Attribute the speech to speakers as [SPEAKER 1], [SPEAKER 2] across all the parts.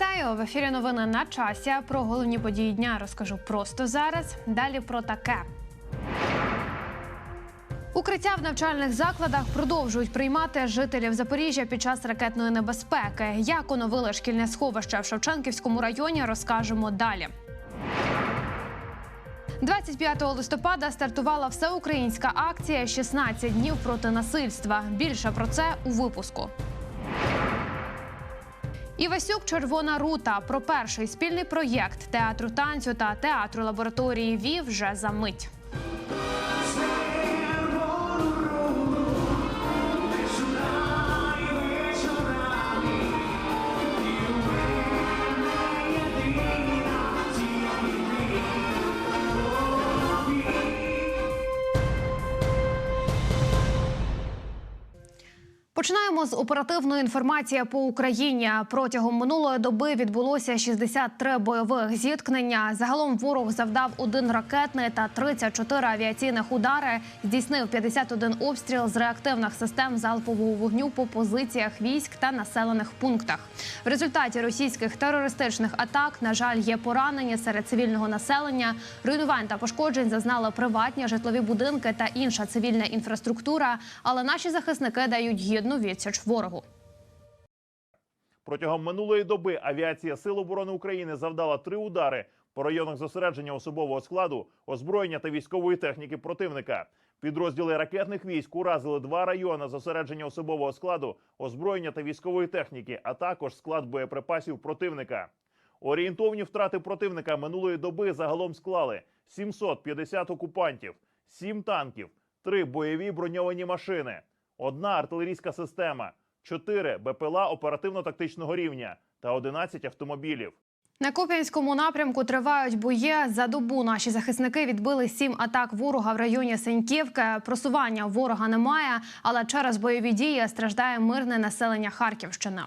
[SPEAKER 1] Вітаю в ефірі. Новини на часі. Про головні події дня розкажу просто зараз. Далі про таке. Укриття в навчальних закладах продовжують приймати жителів Запоріжжя під час ракетної небезпеки. Як оновили шкільне сховище в Шевченківському районі, розкажемо далі. 25 листопада стартувала всеукраїнська акція «16 днів проти насильства. Більше про це у випуску. Івасюк Червона рута про перший спільний проєкт театру танцю та театру лабораторії ВІВ вже за мить. Починаємо з оперативної інформації по Україні. Протягом минулої доби відбулося 63 бойових зіткнення. Загалом ворог завдав один ракетний та 34 авіаційних удари. Здійснив 51 обстріл з реактивних систем залпового вогню по позиціях військ та населених пунктах. В результаті російських терористичних атак, на жаль, є поранені серед цивільного населення. Руйнувань та пошкоджень зазнали приватні житлові будинки та інша цивільна інфраструктура. Але наші захисники дають гідну відсіч ворогу.
[SPEAKER 2] Протягом минулої доби авіація Сил оборони України завдала три удари по районах зосередження особового складу, озброєння та військової техніки противника. Підрозділи ракетних військ уразили два райони зосередження особового складу, озброєння та військової техніки, а також склад боєприпасів противника. Орієнтовні втрати противника минулої доби загалом склали 750 окупантів, 7 танків, 3 бойові броньовані машини, одна артилерійська система, 4 БПЛА оперативно-тактичного рівня та 11 автомобілів.
[SPEAKER 1] На Куп'янському напрямку тривають бої. За добу наші захисники відбили сім атак ворога в районі Сеньківки. Просування ворога немає, але через бойові дії страждає мирне населення Харківщини.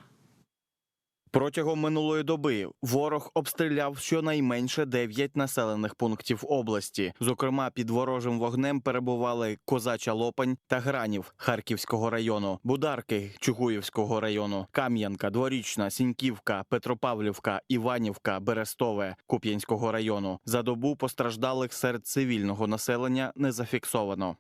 [SPEAKER 3] Протягом минулої доби ворог обстріляв щонайменше 9 населених пунктів області. Зокрема, під ворожим вогнем перебували Козача Лопань та Гранів Харківського району, Бударки Чугуївського району, Кам'янка, Дворічна, Сіньківка, Петропавлівка, Іванівка, Берестове Куп'янського району. За добу постраждалих серед цивільного населення не зафіксовано.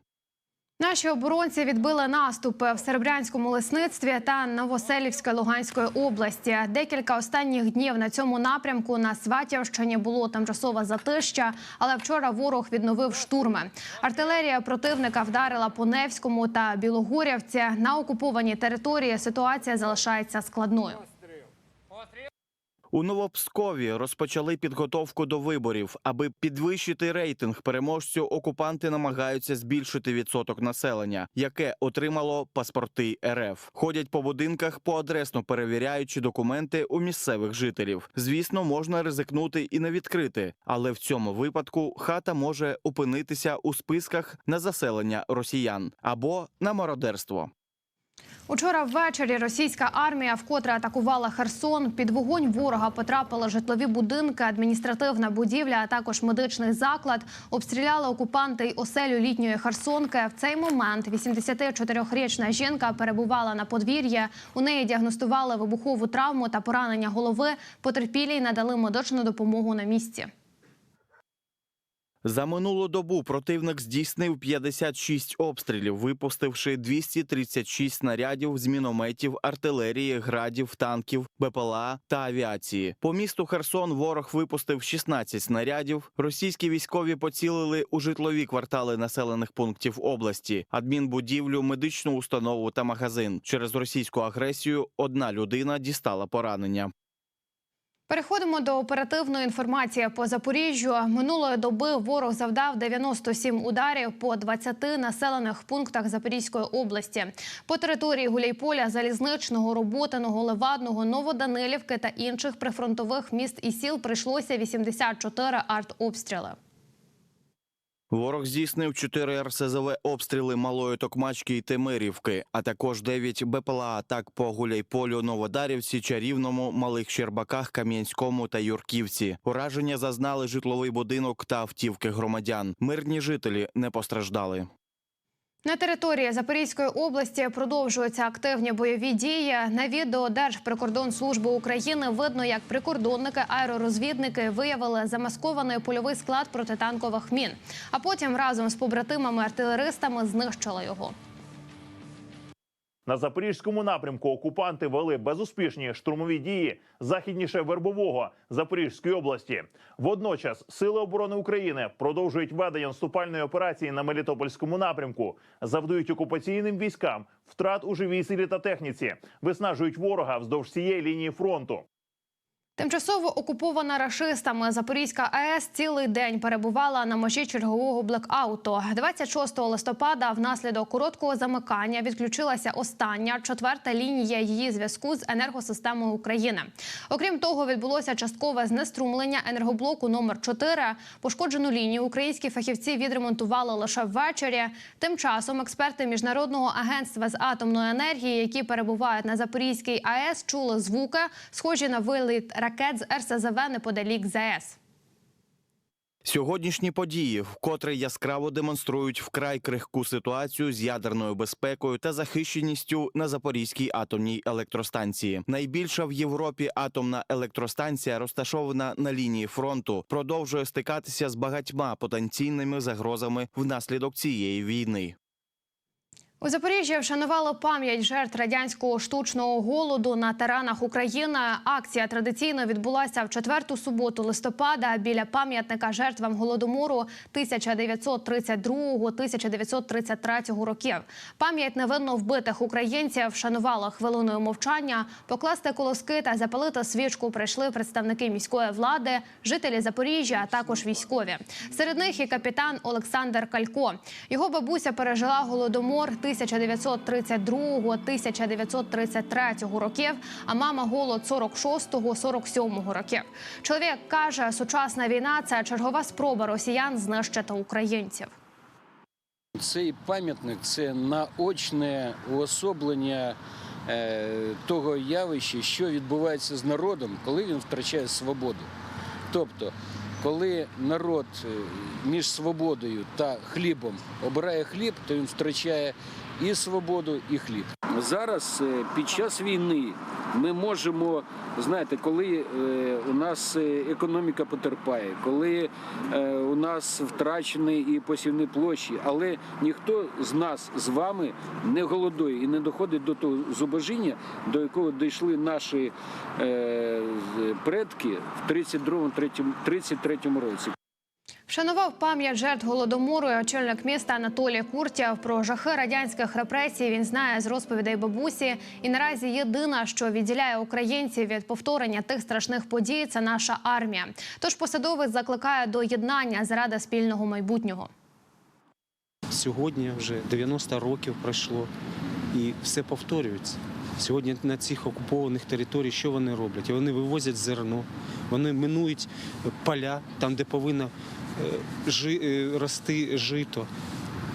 [SPEAKER 1] Наші оборонці відбили наступи в Серебрянському лисництві та Новоселівської Луганської області. Декілька останніх днів на цьому напрямку на Сватівщині було тимчасове затища, але вчора ворог відновив штурми. Артилерія противника вдарила по Невському та Білогорівці. На окупованій території ситуація залишається складною.
[SPEAKER 3] У Новопскові розпочали підготовку до виборів. Аби підвищити рейтинг переможцю, окупанти намагаються збільшити відсоток населення, яке отримало паспорти РФ. Ходять по будинках, поадресно перевіряючи документи у місцевих жителів. Звісно, можна ризикнути і не відкрити, але в цьому випадку хата може опинитися у списках на заселення росіян або на мародерство.
[SPEAKER 1] Учора ввечері російська армія вкотре атакувала Херсон. Під вогонь ворога потрапили житлові будинки, адміністративна будівля, а також медичний заклад. Обстріляли окупанти й оселю літньої Херсонки. В цей момент 84-річна жінка перебувала на подвір'ї. У неї діагностували вибухову травму та поранення голови. Потерпілій надали медичну допомогу на місці.
[SPEAKER 3] За минулу добу противник здійснив 56 обстрілів, випустивши 236 снарядів з мінометів, артилерії, градів, танків, БПЛА та авіації. По місту Херсон ворог випустив 16 снарядів. Російські військові поцілили у житлові квартали населених пунктів області, адмінбудівлю, медичну установу та магазин. Через російську агресію одна людина дістала поранення.
[SPEAKER 1] Переходимо до оперативної інформації по Запоріжжю. Минулої доби ворог завдав 97 ударів по 20 населених пунктах Запорізької області. По території Гуляйполя, Залізничного, Роботиного, Левадного, Новоданилівки та інших прифронтових міст і сіл прийшлося 84 артобстріли.
[SPEAKER 3] Ворог здійснив 4 РСЗВ обстріли Малої Токмачки і Темирівки, а також 9 БПЛА атак по Гуляйполю, Новодарівці, Чарівному, Малих Щербаках, Кам'янському та Юрківці. Ураження зазнали житловий будинок та автівки громадян. Мирні жителі не постраждали.
[SPEAKER 1] На території Запорізької області продовжуються активні бойові дії. На відео Держприкордонслужби України видно, як прикордонники, аеророзвідники виявили замаскований польовий склад протитанкових мін, а потім разом з побратимами-артилеристами знищили його.
[SPEAKER 2] На запорізькому напрямку окупанти вели безуспішні штурмові дії західніше Вербового Запорізької області. Водночас сили оборони України продовжують ведення наступальної операції на Мелітопольському напрямку, завдають окупаційним військам втрат у живій силі та техніці, виснажують ворога вздовж цієї лінії фронту.
[SPEAKER 1] Тимчасово окупована рашистами Запорізька АЕС цілий день перебувала на межі чергового блекауту. 26 листопада внаслідок короткого замикання відключилася остання четверта лінія її зв'язку з енергосистемою України. Окрім того, відбулося часткове знеструмлення енергоблоку номер 4 Пошкоджену лінію українські фахівці відремонтували лише ввечері. Тим часом експерти міжнародного агентства з атомної енергії, які перебувають на Запорізькій АЕС, чули звуки, схожі на виліт ракет з РСЗВ неподалік ЗАЕС.
[SPEAKER 3] Сьогоднішні події вкотре яскраво демонструють вкрай крихку ситуацію з ядерною безпекою та захищеністю на Запорізькій атомній електростанції. Найбільша в Європі атомна електростанція, розташована на лінії фронту, продовжує стикатися з багатьма потенційними загрозами внаслідок цієї війни.
[SPEAKER 1] У Запоріжжі вшанували пам'ять жертв радянського штучного голоду на теренах України. Акція традиційно відбулася в четверту суботу листопада біля пам'ятника жертвам голодомору 1932-1933 років. Пам'ять невинно вбитих українців вшанувала хвилиною мовчання. Покласти колоски та запалити свічку прийшли представники міської влади, жителі Запоріжжя, а також військові. Серед них і капітан Олександр Калько. Його бабуся пережила голодомор 1932-1933 років, а мама голод 46-47 років. Чоловік каже, сучасна війна це чергова спроба росіян знищити українців.
[SPEAKER 4] Цей пам'ятник це наочне уособлення е, того явища, що відбувається з народом, коли він втрачає свободу. Тобто, коли народ е, між свободою та хлібом обирає хліб, то він втрачає і свободу, і хліб. Зараз е, під час війни ми можемо, знаєте, коли е, у нас е, економіка потерпає, коли у нас втрачені і посівні площі, але ніхто з нас з вами не голодує і не доходить до того зубожіння, до якого дійшли наші предки в 32-33 році.
[SPEAKER 1] Вшанував пам'ять жертв голодомору і очільник міста Анатолій Куртєв. Про жахи радянських репресій він знає з розповідей бабусі. І наразі єдине, що відділяє українців від повторення тих страшних подій, це наша армія. Тож посадовець закликає до єднання заради спільного майбутнього.
[SPEAKER 5] Сьогодні вже 90 років пройшло і все повторюється. Сьогодні на цих окупованих територіях що вони роблять? Вони вивозять зерно, вони минують поля, там, де повинно е, жи, е, рости жито.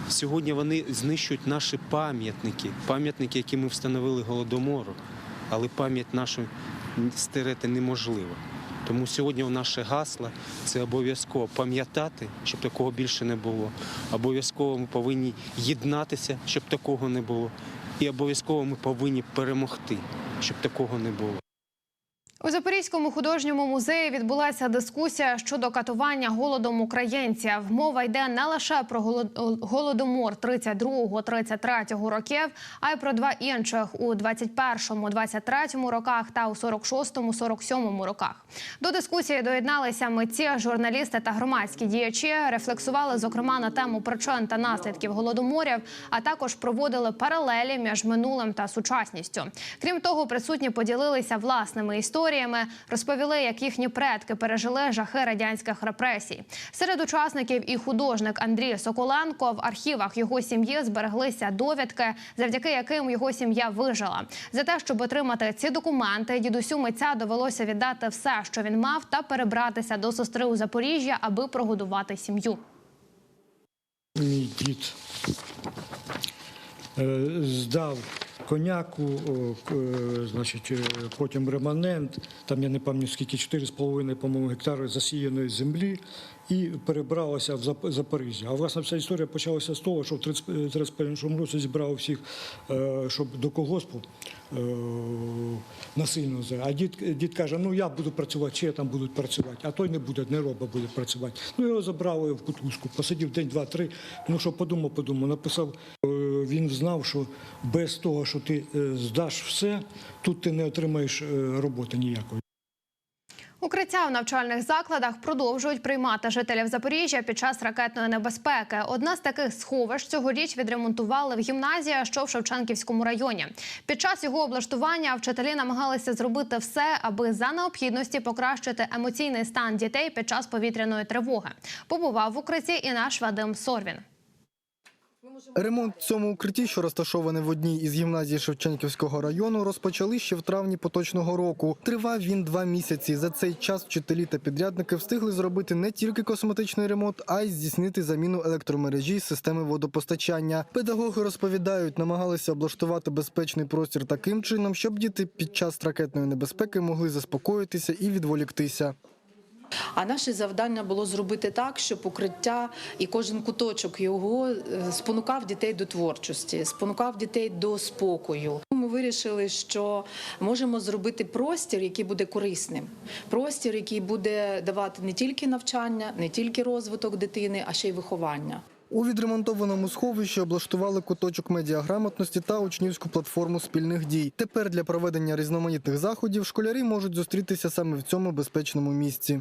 [SPEAKER 5] Сьогодні вони знищують наші пам'ятники, пам'ятники, які ми встановили голодомору, але пам'ять нашу стерети неможливо. Тому сьогодні в наше гасло це обов'язково пам'ятати, щоб такого більше не було. Обов'язково ми повинні єднатися, щоб такого не було. І обов'язково ми повинні перемогти, щоб такого не було.
[SPEAKER 1] У Запорізькому художньому музеї відбулася дискусія щодо катування голодом українців. Мова йде не лише про голод- голодомор 32-33 років, а й про два інших у 21-23 роках та у 46-47 роках. До дискусії доєдналися митці, журналісти та громадські діячі. Рефлексували зокрема на тему причин та наслідків голодоморів, а також проводили паралелі між минулим та сучасністю. Крім того, присутні поділилися власними історіями, розповіли, як їхні предки пережили жахи радянських репресій. Серед учасників і художник Андрій Соколенко в архівах його сім'ї збереглися довідки, завдяки яким його сім'я вижила. За те, щоб отримати ці документи, дідусю митця довелося віддати все, що він мав, та перебратися до сестри у Запоріжжя, аби прогодувати сім'ю.
[SPEAKER 6] Мій дід е, здав коняку, е, значить, е, потім реманент, там я не пам'ятаю скільки, 4,5, по-моєму, гектари засіяної землі і перебралася в Зап- Запоріжжя. А власне вся історія почалася з того, що в 31 році зібрав всіх, е, щоб до колгоспу е, насильно. А дід, дід каже, ну я буду працювати, чи я там буду працювати, а той не буде, не роба буде працювати. Ну його забрали в кутузку, посидів день, два, три. Ну що подумав, подумав, написав. Знав, що без того, що ти е, здаш все, тут ти не отримаєш е, роботи ніякої.
[SPEAKER 1] Укриття в навчальних закладах продовжують приймати жителів Запоріжжя під час ракетної небезпеки. Одна з таких сховищ цьогоріч відремонтували в гімназії, що в Шевченківському районі. Під час його облаштування вчителі намагалися зробити все, аби за необхідності покращити емоційний стан дітей під час повітряної тривоги. Побував в укритті і наш Вадим Сорвін.
[SPEAKER 7] Ремонт в цьому укритті, що розташований в одній із гімназій Шевченківського району, розпочали ще в травні поточного року. Тривав він два місяці. За цей час вчителі та підрядники встигли зробити не тільки косметичний ремонт, а й здійснити заміну електромережі системи водопостачання. Педагоги розповідають, намагалися облаштувати безпечний простір таким чином, щоб діти під час ракетної небезпеки могли заспокоїтися і відволіктися.
[SPEAKER 8] А наше завдання було зробити так, щоб укриття і кожен куточок його е, спонукав дітей до творчості, спонукав дітей до спокою. Ми вирішили, що можемо зробити простір, який буде корисним, простір, який буде давати не тільки навчання, не тільки розвиток дитини, а ще й виховання.
[SPEAKER 7] У відремонтованому сховищі облаштували куточок медіаграмотності та учнівську платформу спільних дій. Тепер для проведення різноманітних заходів школярі можуть зустрітися саме в цьому безпечному місці.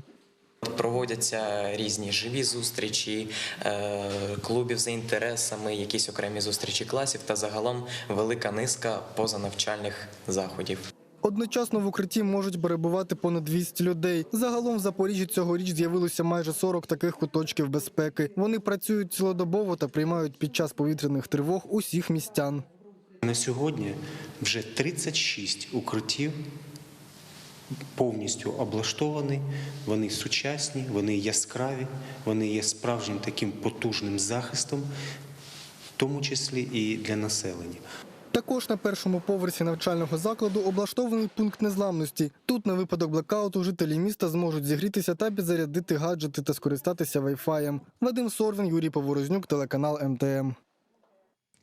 [SPEAKER 9] Проводяться різні живі зустрічі е, клубів за інтересами, якісь окремі зустрічі класів та загалом велика низка позанавчальних заходів.
[SPEAKER 7] Одночасно в укритті можуть перебувати понад 200 людей. Загалом в Запоріжжі цьогоріч з'явилося майже 40 таких куточків безпеки. Вони працюють цілодобово та приймають під час повітряних тривог усіх містян.
[SPEAKER 5] На сьогодні вже 36 укриттів повністю облаштовані, вони сучасні, вони яскраві, вони є справжнім таким потужним захистом, в тому числі і для населення.
[SPEAKER 7] Також на першому поверсі навчального закладу облаштований пункт незламності. Тут на випадок блекауту жителі міста зможуть зігрітися та підзарядити гаджети та скористатися вайфаєм. Вадим Сорвін, Юрій Поворознюк, телеканал МТМ.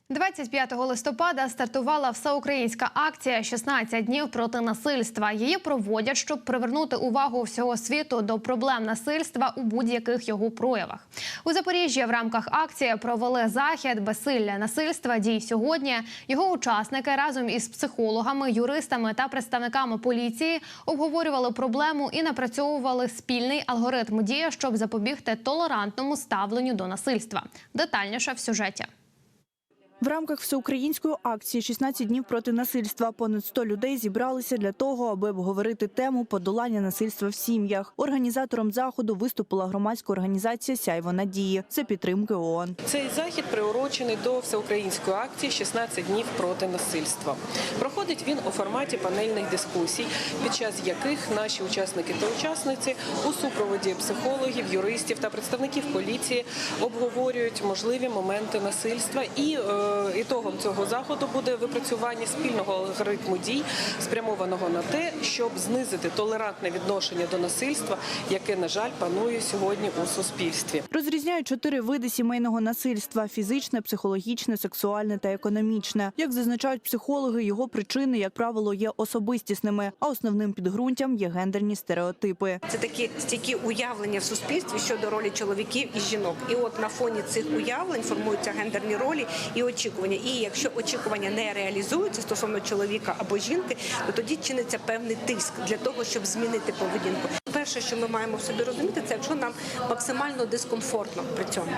[SPEAKER 1] 25 листопада стартувала всеукраїнська акція «16 днів проти насильства. Її проводять, щоб привернути увагу всього світу до проблем насильства у будь-яких його проявах. У Запоріжжі в рамках акції провели захід безсилля насильства дій сьогодні. Його учасники разом із психологами, юристами та представниками поліції обговорювали проблему і напрацьовували спільний алгоритм дії, щоб запобігти толерантному ставленню до насильства. Детальніше в сюжеті.
[SPEAKER 10] В рамках всеукраїнської акції «16 днів проти насильства понад 100 людей зібралися для того, аби обговорити тему подолання насильства в сім'ях. Організатором заходу виступила громадська організація Сяйво надії за підтримки ООН.
[SPEAKER 11] Цей захід приурочений до всеукраїнської акції «16 днів проти насильства. Проходить він у форматі панельних дискусій, під час яких наші учасники та учасниці у супроводі психологів, юристів та представників поліції обговорюють можливі моменти насильства. І е, ітогом цього заходу буде випрацювання спільного алгоритму дій, спрямованого на те, щоб знизити толерантне відношення до насильства, яке на жаль панує сьогодні у суспільстві.
[SPEAKER 10] Розрізняють чотири види сімейного насильства: фізичне, психологічне, сексуальне та економічне. Як зазначають психологи, його причини, як правило, є особистісними, а основним підґрунтям є гендерні стереотипи.
[SPEAKER 12] Це такі стійкі уявлення в суспільстві щодо ролі чоловіків і жінок. І от на фоні цих уявлень формуються гендерні ролі і очікування. І якщо очікування не реалізуються стосовно чоловіка або жінки, то тоді чиниться певний тиск для того, щоб змінити поведінку. Перше, що ми маємо в собі розуміти, це якщо нам максимально дискомфортно при цьому.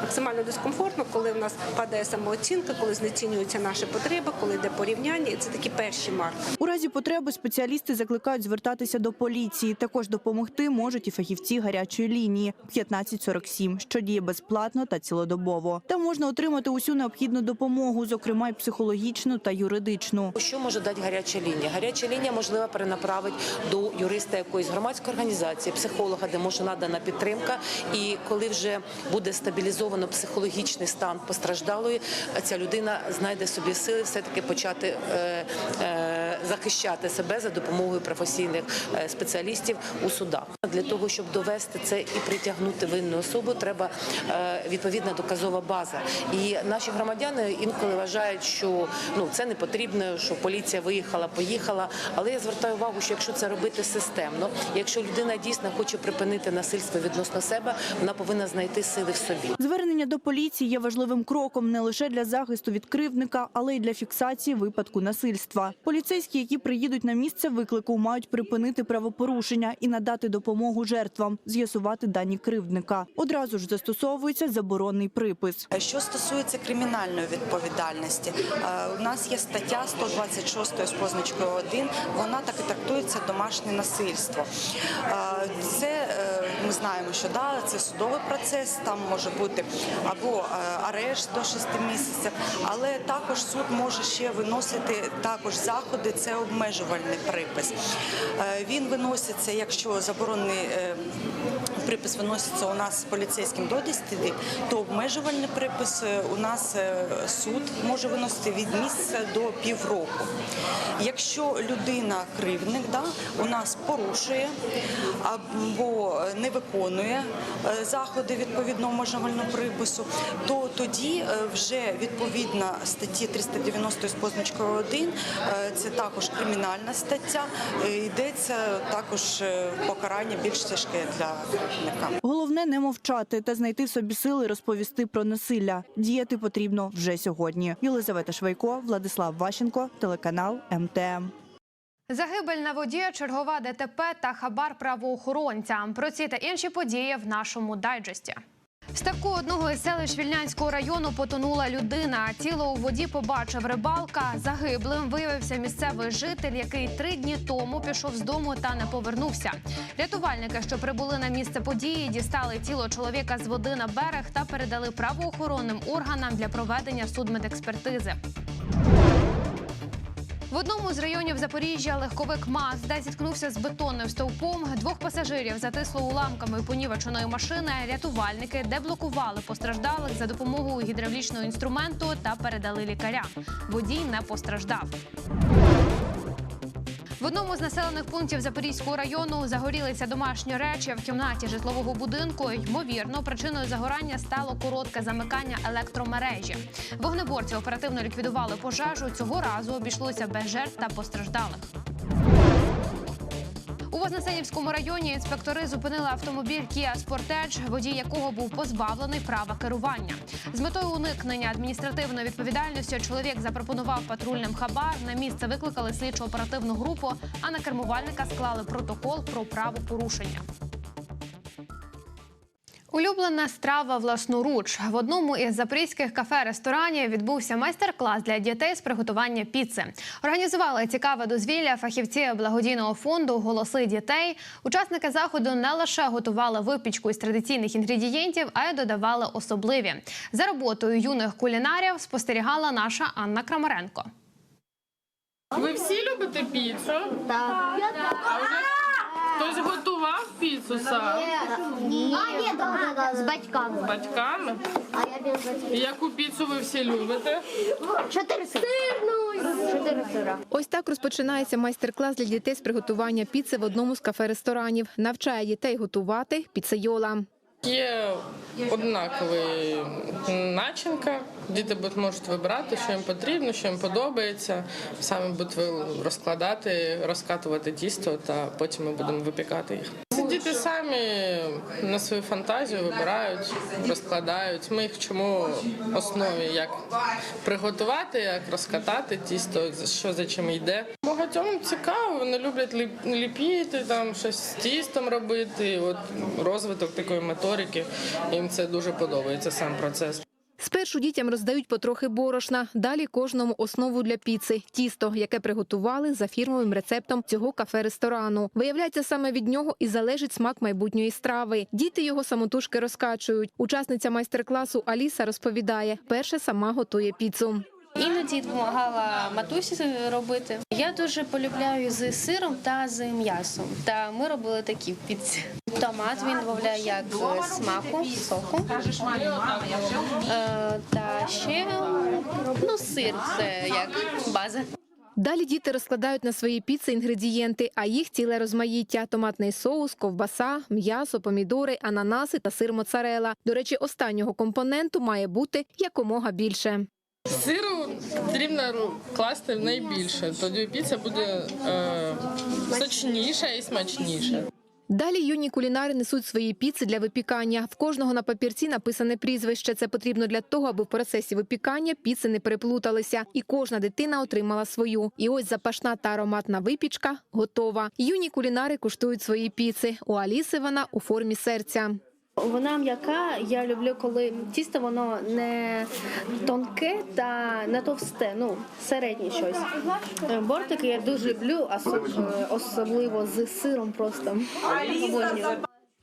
[SPEAKER 12] Максимально дискомфортно, коли в нас падає самооцінка, коли знецінюються наші потреби, коли йде порівняння, і це такі перші марки.
[SPEAKER 10] У разі потреби спеціалісти закликають звертатися до поліції. Також допомогти можуть і фахівці гарячої лінії 1547, що діє безплатно та цілодобово. Там можна отримати усю необхідну допомогу, зокрема й психологічну та юридичну.
[SPEAKER 13] Що може дати гаряча лінія? Гаряча лінія можливо перенаправить до юриста якоїсь громадської організації, психолога, де може надана підтримка. І коли вже буде стабілізовано психологічний стан постраждалої, ця людина знайде собі сили все таки почати е, е, захищати себе за допомогою професійних е, спеціалістів у судах. Для того щоб довести це і притягнути винну особу, треба е, відповідна доказова база. І наші громадяни інколи вважають, що ну це не потрібно, що поліція виїхала, поїхала. Але я звертаю увагу, що якщо це робити системно, якщо людина дійсно хоче припинити насильство відносно себе, вона повинна знайти сили в собі.
[SPEAKER 10] Звернення до поліції є важливим кроком не лише для захисту від кривдника, але й для фіксації випадку насильства. Поліцейські, які приїдуть на місце виклику, мають припинити правопорушення і надати допомогу жертвам, з'ясувати дані кривдника. Одразу ж застосовується заборонний припис.
[SPEAKER 14] Що стосується кримінальної відповідальності, е, у нас є стаття 126 з позначкою 1, вона так і трактується домашнє насильство. Е, Це е, ми знаємо, що да, це судовий процес, там може бути або е, арешт до 6 місяців, але також суд може ще виносити також заходи, це обмежувальний припис. Е, Він виноситься, якщо заборонений е, припис виноситься у нас поліцейським до 10 діб, то обмежувальний припис е, у нас е, суд може виносити від місяця до півроку. Якщо людина кривдник, да, у нас порушує або не виконує е, заходи відповідно обмежувального припису, то тоді е, вже відповідно статті 390 з позначкою 1, е, це також кримінальна стаття, е, йдеться також е, покарання більш тяжке для кривдника.
[SPEAKER 10] Головне не мовчати та знайти в собі сили розповісти про насилля. Діяти потрібно вже сьогодні. Єлизавета Швайко, Владислав Ващенко, телеканал МТМ.
[SPEAKER 1] Загибель на воді, чергова ДТП та хабар правоохоронцям. Про ці та інші події в нашому дайджесті. В ставку одного із селищ Вільнянського району потонула людина. Тіло у воді побачив рибалка. Загиблим виявився місцевий житель, який три дні тому пішов з дому та не повернувся. Рятувальники, що прибули на місце події, дістали тіло чоловіка з води на берег та передали правоохоронним органам для проведення судмедекспертизи. В одному з районів Запоріжжя легковик Мазда зіткнувся з бетонним стовпом. Двох пасажирів затисло уламками понівеченої машини. Рятувальники деблокували постраждалих за допомогою гідравлічного інструменту та передали лікарям. Водій не постраждав. В одному з населених пунктів Запорізького району загорілися домашні речі в кімнаті житлового будинку. Ймовірно, причиною загорання стало коротке замикання електромережі. Вогнеборці оперативно ліквідували пожежу. Цього разу обійшлося без жертв та постраждалих. У Вознесенівському районі інспектори зупинили автомобіль Kia Sportage, водій якого був позбавлений права керування. З метою уникнення адміністративної відповідальності чоловік запропонував патрульним хабар. На місце викликали слідчо оперативну групу, а на кермувальника склали протокол про правопорушення. Улюблена страва власноруч в одному із запорізьких кафе-ресторанів відбувся майстер-клас для дітей з приготування піци. Організували цікаве дозвілля фахівці благодійного фонду Голоси дітей. Учасники заходу не лише готували випічку із традиційних інгредієнтів, а й додавали особливі. За роботою юних кулінарів спостерігала наша Анна Крамаренко.
[SPEAKER 15] Ви всі любите піцу? Так. А вже хтось готував піцу сам?
[SPEAKER 16] Ні, з батьками.
[SPEAKER 15] З батьками?
[SPEAKER 16] А я без батьків.
[SPEAKER 15] І яку піцу ви всі любите?
[SPEAKER 16] Чотири сирну. Чотири сира.
[SPEAKER 17] Ось так розпочинається майстер-клас для дітей з приготування піци в одному з кафе-ресторанів. Навчає дітей готувати піцейола.
[SPEAKER 15] Є однаковий начинка. Діти можуть вибирати, що їм потрібно, що їм подобається. Самі будуть розкладати, розкатувати тісто, та потім ми будемо випікати їх. Діти самі на свою фантазію вибирають, розкладають. Ми їх вчимо основі, як приготувати, як розкатати тісто, що за чим йде. Багатьом цікаво, вони люблять ліп- ліпіти, там щось з тістом робити. От розвиток такої моторики їм це дуже подобається сам процес.
[SPEAKER 17] Спершу дітям роздають потрохи борошна, далі кожному основу для піци – тісто, яке приготували за фірмовим рецептом цього кафе-ресторану. Виявляється, саме від нього і залежить смак майбутньої страви. Діти його самотужки розкачують. Учасниця майстер-класу Аліса розповідає, перше сама готує піцу.
[SPEAKER 18] Іноді допомагала матусі робити. Я дуже полюбляю з сиром та з м'ясом. Та ми робили такі піци. Томат він додає як смаку, соку. Е, Та ще ну, сир це як база.
[SPEAKER 17] Далі діти розкладають на свої піци інгредієнти, а їх ціле розмаїття: томатний соус, ковбаса, м'ясо, помідори, ананаси та сир моцарела. До речі, останнього компоненту має бути якомога більше.
[SPEAKER 15] Сиру потрібно класти в найбільше, тоді піца буде е, сочніша і смачніша.
[SPEAKER 17] Далі юні кулінари несуть свої піци для випікання. В кожного на папірці написане прізвище. Це потрібно для того, аби в процесі випікання піци не переплуталися, і кожна дитина отримала свою. І ось запашна та ароматна випічка готова. Юні кулінари куштують свої піци. У Аліси вона у формі серця.
[SPEAKER 18] Вона м'яка. Я люблю, коли тісто воно не тонке та не товсте, ну середнє щось. Бортики я дуже люблю, е, особливо з сиром просто.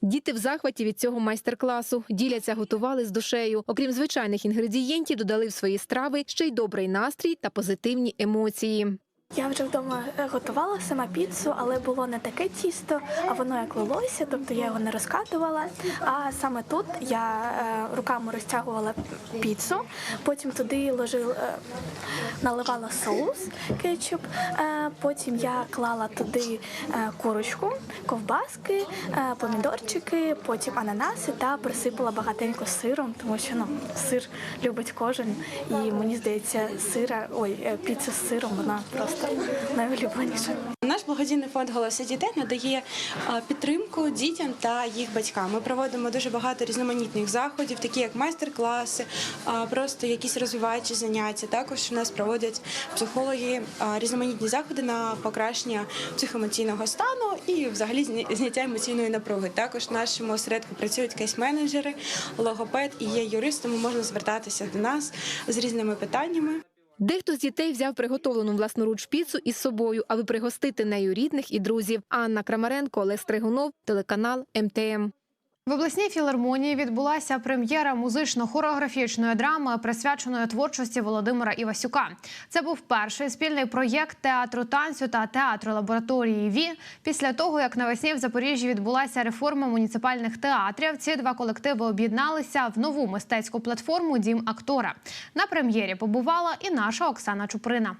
[SPEAKER 17] Діти в захваті від цього майстер-класу діляться, готували з душею. Окрім звичайних інгредієнтів, додали в свої страви ще й добрий настрій та позитивні емоції.
[SPEAKER 19] Я вже вдома е, готувала сама піцу, але було не таке тісто, а воно як лилося, тобто я його не розкатувала. А саме тут я е, руками розтягувала піцу, потім туди ложила, е, наливала соус кетчуп, потім я клала туди курочку, ковбаски, помідорчики, потім ананаси та присипала багатенько сиром, тому що ну, сир любить кожен. І мені здається, сира, ой, піца з сиром вона просто найулюбленіша.
[SPEAKER 20] Наш благодійний фонд «Голоси дітей надає підтримку дітям та їх батькам. Ми проводимо дуже багато різноманітних заходів, такі як майстер-класи, просто якісь розвиваючі заняття. Також у нас проводять психологи різноманітні заходи на покращення психоемоційного стану і взагалі зня- зняття емоційної напруги. Також в нашому осередку працюють кейс-менеджери, логопед і є юрист, тому можна звертатися до нас з різними питаннями.
[SPEAKER 17] Дехто з дітей взяв приготовлену власноруч піцу із собою, аби пригостити нею рідних і друзів. Анна Крамаренко, Олег Стригунов, телеканал МТМ.
[SPEAKER 1] В обласній філармонії відбулася прем'єра музично-хореографічної драми, присвяченої творчості Володимира Івасюка. Це був перший спільний проєкт театру танцю та театру лабораторії ВІ. Після того, як навесні в Запоріжжі відбулася реформа муніципальних театрів, ці два колективи об'єдналися в нову мистецьку платформу Дім актора. На прем'єрі побувала і наша Оксана Чуприна.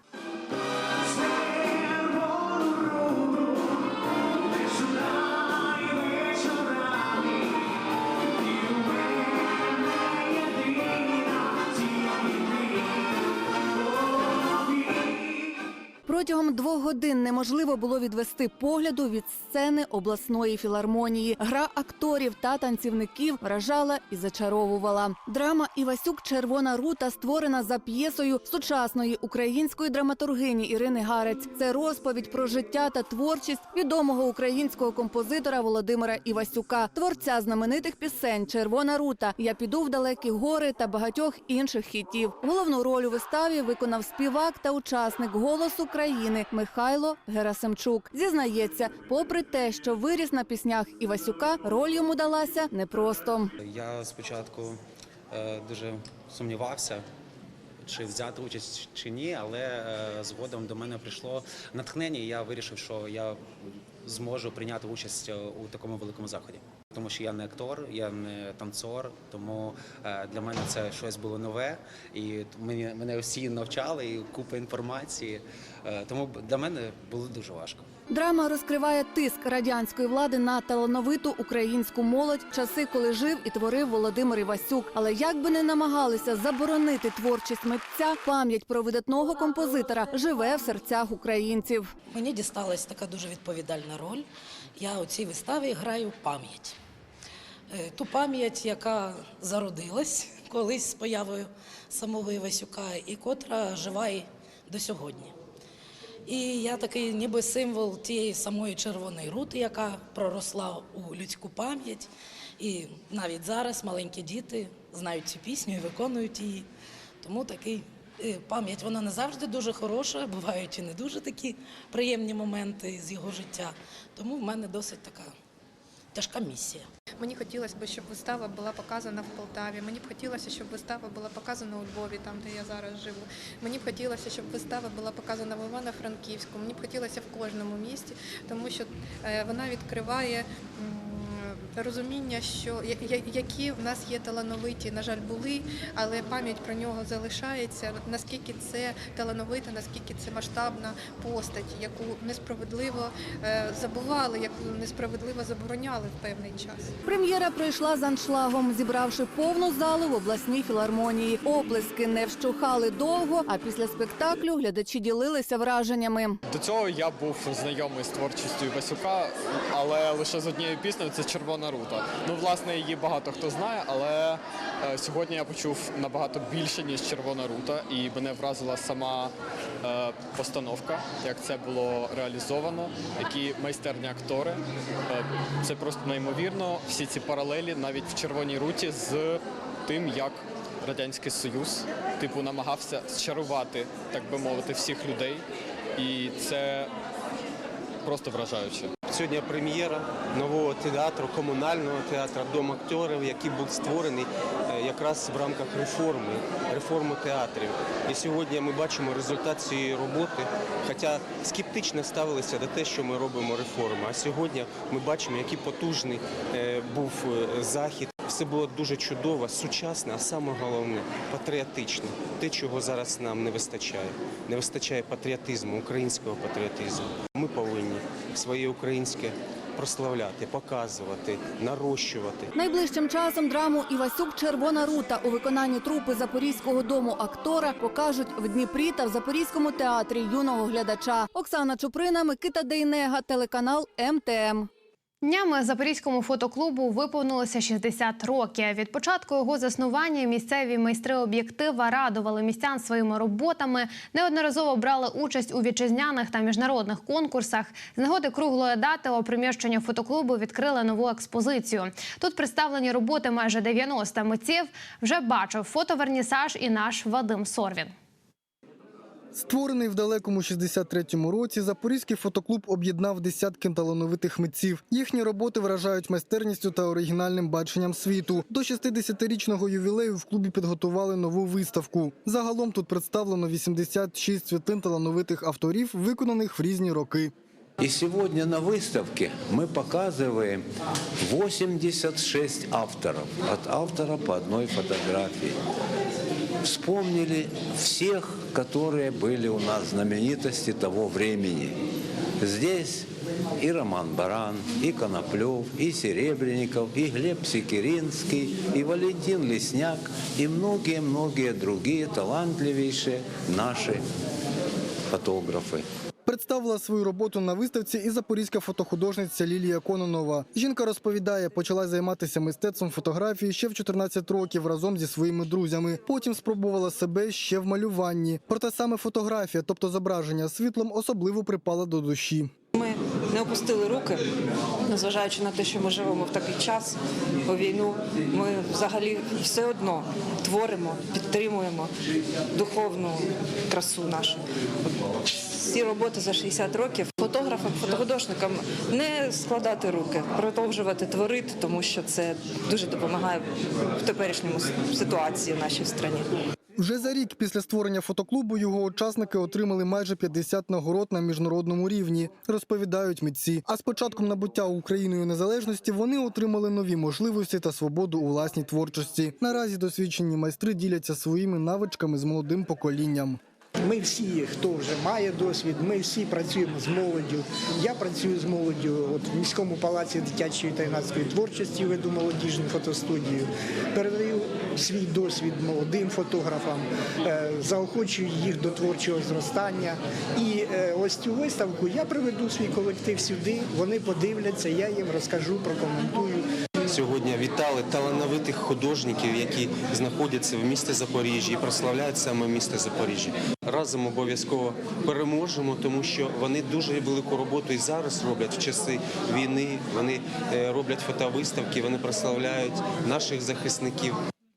[SPEAKER 21] Протягом двох годин неможливо було відвести погляду від сцени обласної філармонії. Гра акторів та танцівників вражала і зачаровувала. Драма Івасюк Червона рута створена за п'єсою сучасної української драматургині Ірини Гарець. Це розповідь про життя та творчість відомого українського композитора Володимира Івасюка, творця знаменитих пісень Червона рута. Я піду в далекі гори та багатьох інших хітів. Головну роль у виставі виконав співак та учасник голосу країни Михайло Герасимчук. Зізнається, попри те, що виріс на піснях Івасюка, роль йому далася непросто.
[SPEAKER 5] Я спочатку е, дуже сумнівався, чи взяти участь чи ні, але е, згодом до мене прийшло натхнення, і я вирішив, що я зможу прийняти участь е, у такому великому заході. Тому що я не актор, я не танцор, тому е, для мене це щось було нове, і мені мене всі навчали, і купа інформації. Е, Тому для мене було дуже важко.
[SPEAKER 21] Драма розкриває тиск радянської влади на талановиту українську молодь часи, коли жив і творив Володимир Івасюк. Але як би не намагалися заборонити творчість митця, пам'ять про видатного композитора живе в серцях українців.
[SPEAKER 22] Мені дісталась така дуже відповідальна роль. Я у цій виставі граю пам'ять. Е, Ту пам'ять, яка зародилась колись з появою самого Івасюка, і котра жива і до сьогодні. І я такий ніби символ тієї самої червоної рути, яка проросла у людську пам'ять. І навіть зараз маленькі діти знають цю пісню і виконують її. Тому такий е, пам'ять вона не завжди дуже хороша, бувають і не дуже такі приємні моменти з його життя. Тому в мене досить така тяжка місія.
[SPEAKER 23] Мені хотілося б, щоб вистава була показана в Полтаві. Мені б хотілося, щоб вистава була показана у Львові, там де я зараз живу. Мені б хотілося, щоб вистава була показана в Івано-Франківську. Мені б хотілося в кожному місті, тому що е, вона відкриває. Розуміння, що які в нас є талановиті, на жаль, були, але пам'ять про нього залишається. Наскільки це талановита, наскільки це масштабна постать, яку несправедливо е, забували, яку несправедливо забороняли в певний час.
[SPEAKER 21] Прем'єра пройшла з аншлагом, зібравши повну залу в обласній філармонії. Оплески не вщухали довго, а після спектаклю глядачі ділилися враженнями.
[SPEAKER 24] До цього я був знайомий з творчістю Івасюка, але лише з однією піснею це Червона рута. Ну, власне, її багато хто знає, але е, сьогодні я почув набагато більше, ніж Червона рута, і мене вразила сама е, постановка, як це було реалізовано, які майстерні актори. Е, це просто неймовірно. Всі ці паралелі навіть в Червоній руті з тим, як Радянський Союз, типу, намагався зчарувати, так би мовити, всіх людей. І це просто вражаюче.
[SPEAKER 5] Сьогодні прем'єра нового театру, комунального театру, дом акторів, який був створений е, якраз в рамках реформи, реформи театрів. І сьогодні ми бачимо результат цієї роботи, хоча скептично ставилися до те, що ми робимо реформи. А сьогодні ми бачимо, який потужний е, був е, захід. Все було дуже чудово, сучасне, а саме головне патріотичне. Те, чого зараз нам не вистачає. Не вистачає патріотизму, українського патріотизму. Ми повинні своє українське прославляти, показувати, нарощувати.
[SPEAKER 21] Найближчим часом драму Івасюк Червона рута у виконанні трупи Запорізького дому актора покажуть в Дніпрі та в Запорізькому театрі юного глядача. Оксана Чуприна, Микита Дейнега, телеканал МТМ.
[SPEAKER 1] Днями Запорізькому фотоклубу виповнилося 60 років. Від початку його заснування місцеві майстри об'єктива радували містян своїми роботами, неодноразово брали участь у вітчизняних та міжнародних конкурсах. З нагоди круглої дати у приміщенні фотоклубу відкрили нову експозицію. Тут представлені роботи майже 90 митців. Вже бачив фотовернісаж і наш Вадим Сорвін.
[SPEAKER 7] Створений в далекому 63-му році, Запорізький фотоклуб об'єднав десятки талановитих митців. Їхні роботи вражають майстерністю та оригінальним баченням світу. До 60-річного ювілею в клубі підготували нову виставку. Загалом тут представлено 86 світлин талановитих авторів, виконаних в різні роки.
[SPEAKER 25] И сегодня на выставке мы показываем 86 авторов, от автора по одной фотографии. Вспомнили всех, которые были у нас знаменитости того времени. Здесь и Роман Баран, и Коноплев, и Серебренников, и Глеб Секиринский, и Валентин Лесняк, и многие-многие другие талантливейшие наши фотографы.
[SPEAKER 7] Представила свою роботу на виставці і запорізька фотохудожниця Лілія Кононова. Жінка розповідає, почала займатися мистецтвом фотографії ще в 14 років разом зі своїми друзями. Потім спробувала себе ще в малюванні. Проте саме фотографія, тобто зображення світлом, особливо припала до душі.
[SPEAKER 26] Ми не опустили руки, незважаючи на те, що ми живемо в такий час, у війну. Ми взагалі все одно творимо, підтримуємо духовну красу нашу. Всі роботи за 60 років фотографам, фотохудожникам не складати руки, продовжувати творити, тому що це дуже допомагає в теперішньому ситуації в нашій країні.
[SPEAKER 7] Вже за рік після створення фотоклубу його учасники отримали майже 50 нагород на міжнародному рівні, розповідають митці. А з початком набуття Україною незалежності вони отримали нові можливості та свободу у власній творчості. Наразі досвідчені майстри діляться своїми навичками з молодим поколінням.
[SPEAKER 27] Ми всі, хто вже має досвід, ми всі працюємо з молоддю. Я працюю з молоддю от в міському палаці дитячої та юнацької творчості, веду молодіжну фотостудію. Передаю свій досвід молодим фотографам, е, заохочую їх до творчого зростання. І е, ось цю виставку я приведу свій колектив сюди. Вони подивляться, я їм розкажу, прокоментую.
[SPEAKER 5] Сьогодні вітали талановитих художників, які знаходяться в місті Запоріжжя і прославляють саме місто Запоріжжя. Разом обов'язково переможемо, тому що вони дуже велику роботу і зараз роблять в часи війни. Вони е, роблять фотовиставки, вони прославляють наших захисників.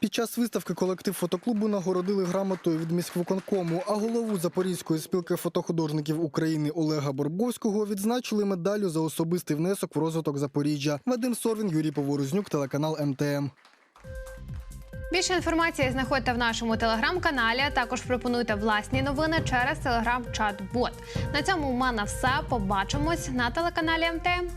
[SPEAKER 7] Під час виставки колектив фотоклубу нагородили грамотою від міськвиконкому, а голову Запорізької спілки фотохудожників України Олега Борбовського відзначили медаллю за особистий внесок в розвиток Запоріжжя. Вадим Сорвін, Юрій Поворузнюк, телеканал МТМ.
[SPEAKER 1] Більше інформації знаходьте в нашому телеграм-каналі. Також пропонуйте власні новини через телеграм-чат-бот. На цьому у мене все. Побачимось на телеканалі МТМ.